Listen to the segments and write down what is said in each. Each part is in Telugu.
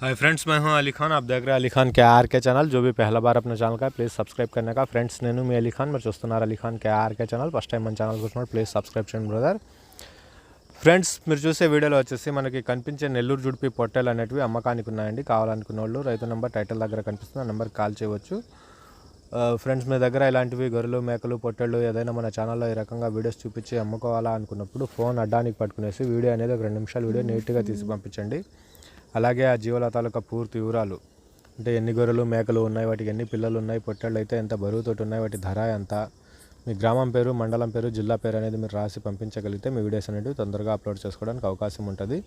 हाय फ्रेंड्स मैं हूं अली खान आप देख रहे हैं अली खान के आर के ఛానల్ जो भी पहला बार अपने ఛానల్ का ప్లీజ్ సబ్స్క్రైబ్ करने का ఫ్రెండ్స్ నేను మీ అలీ ఖాన్ మీరు చూస్తున్నారు Ali Khan K R K channel first time మన ఛానల్ చూస్తున్నారు ప్లీజ్ సబ్స్క్రైబ్ చేయండి బ్రదర్ ఫ్రెండ్స్ మీరు చూసే వీడియోలో వచ్చేసి మనకి కనిపించే నెల్లూరు జుడిపి పొట్టెలు అనేటివి అమ్మకానికి ఉన్నాయండి కావాలనుకున్న వాళ్ళు రైతు నెంబర్ టైటిల్ దగ్గర కనిపిస్తుంది ఆ నెంబర్కి కాల్ చేయవచ్చు ఆ, ఫ్రెండ్స్ మీ దగ్గర ఇలాంటివి గొర్రెలు మేకలు పొట్టెళ్ళు ఏదైనా మన ఛానల్లో ఈ రకంగా వీడియోస్ చూపించి అమ్ముకోవాలా అనుకున్నప్పుడు ఫోన్ అడ్డానికి పట్టుకునేసి వీడియో అనేది ఒక రెండు నిమిషాలు వీడియో నీట్గా తీసి పంపించండి అలాగే ఆ జీవల తాలూకా పూర్తి వివరాలు. అంటే ఎన్ని గొర్రెలు మేకలు ఉన్నాయి వాటికి ఎన్ని పిల్లలు ఉన్నాయి పొట్టళ్ళు అయితే ఎంత బరువుతోటి ఉన్నాయి వాటి ధర ఎంత మీ గ్రామం పేరు మండలం పేరు జిల్లా పేరు అనేది మీరు రాసి పంపించగలిగితే మీ వీడియోస్ అనేవి తొందరగా అప్లోడ్ చేసుకోవడానికి అవకాశం ఉంటుంది.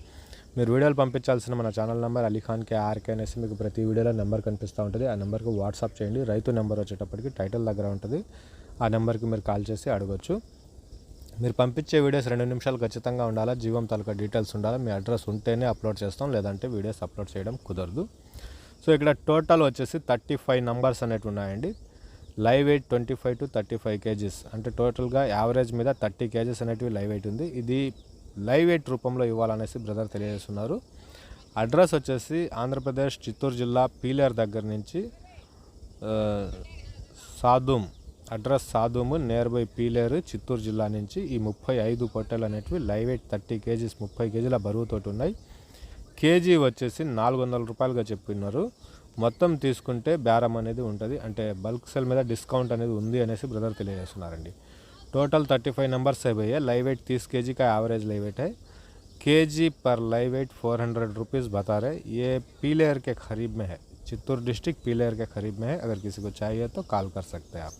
మీరు వీడియోలు పంపించాల్సిన మన channel number Ali Khan K RK అనేసి మీకు ప్రతి వీడియోలో నెంబర్ కనిపిస్తూ ఉంటుంది. ఆ నెంబర్కి వాట్సాప్ చేయండి. రైతు నెంబర్ వచ్చేటప్పటికి టైటిల్ దగ్గర ఉంటుంది. ఆ నెంబర్కి మీరు కాల్ చేసి అడగొచ్చు. మీరు పంపించే వీడియోస్ రెండు నిమిషాలు ఖచ్చితంగా ఉండాలా జీవం తాలూకా డీటెయిల్స్ ఉండాలి మీ అడ్రస్ ఉంటేనే అప్లోడ్ చేస్తాం లేదంటే వీడియోస్ అప్లోడ్ చేయడం కుదరదు. సో ఇక్కడ టోటల్ వచ్చేసి థర్టీ ఫైవ్ నంబర్స్ అనేవి ఉన్నాయండి. Live weight twenty five to thirty five KGs. అంటే టోటల్గా యావరేజ్ మీద థర్టీ కేజీస్ అనేటివి లైవ్ వెయిట్ ఉంది. ఇది లైవ్ వెయిట్ రూపంలో ఇవ్వాలనేసి బ్రదర్ తెలియజేస్తున్నారు. అడ్రస్ వచ్చేసి ఆంధ్రప్రదేశ్ చిత్తూరు జిల్లా పీలేరు దగ్గర నుంచి ఆ, Sadhum address Sadhum near by Peeleru Chittoor జిల్లా నుంచి ఈ ముప్పై ఐదు పొట్టెలు అనేటివి లైవ్ వెయిట్ థర్టీ కేజీస్ ముప్పై కేజీల బరువుతోటి ఉన్నాయి కేజీ వచ్చేసి నాలుగు వందల రూపాయలుగా చెప్పినారు మొత్తం తీసుకుంటే బేరం అనేది ఉంటుంది అంటే బల్క్ సెల్ మీద డిస్కౌంట్ అనేది ఉంది అనేసి brother తెలియజేస్తున్నారండి total thirty five numbers है भैया लाइव वेट तीस के जी का एवरेज लाइव वेट है के जी पर live weight four hundred rupees बता रहे ये पीलेयर के करीब में है चित्तौड़ डिस्ट्रिक्ट पीलेयर के करीब में है अगर किसी को चाहिए तो कॉल कर सकते हैं आप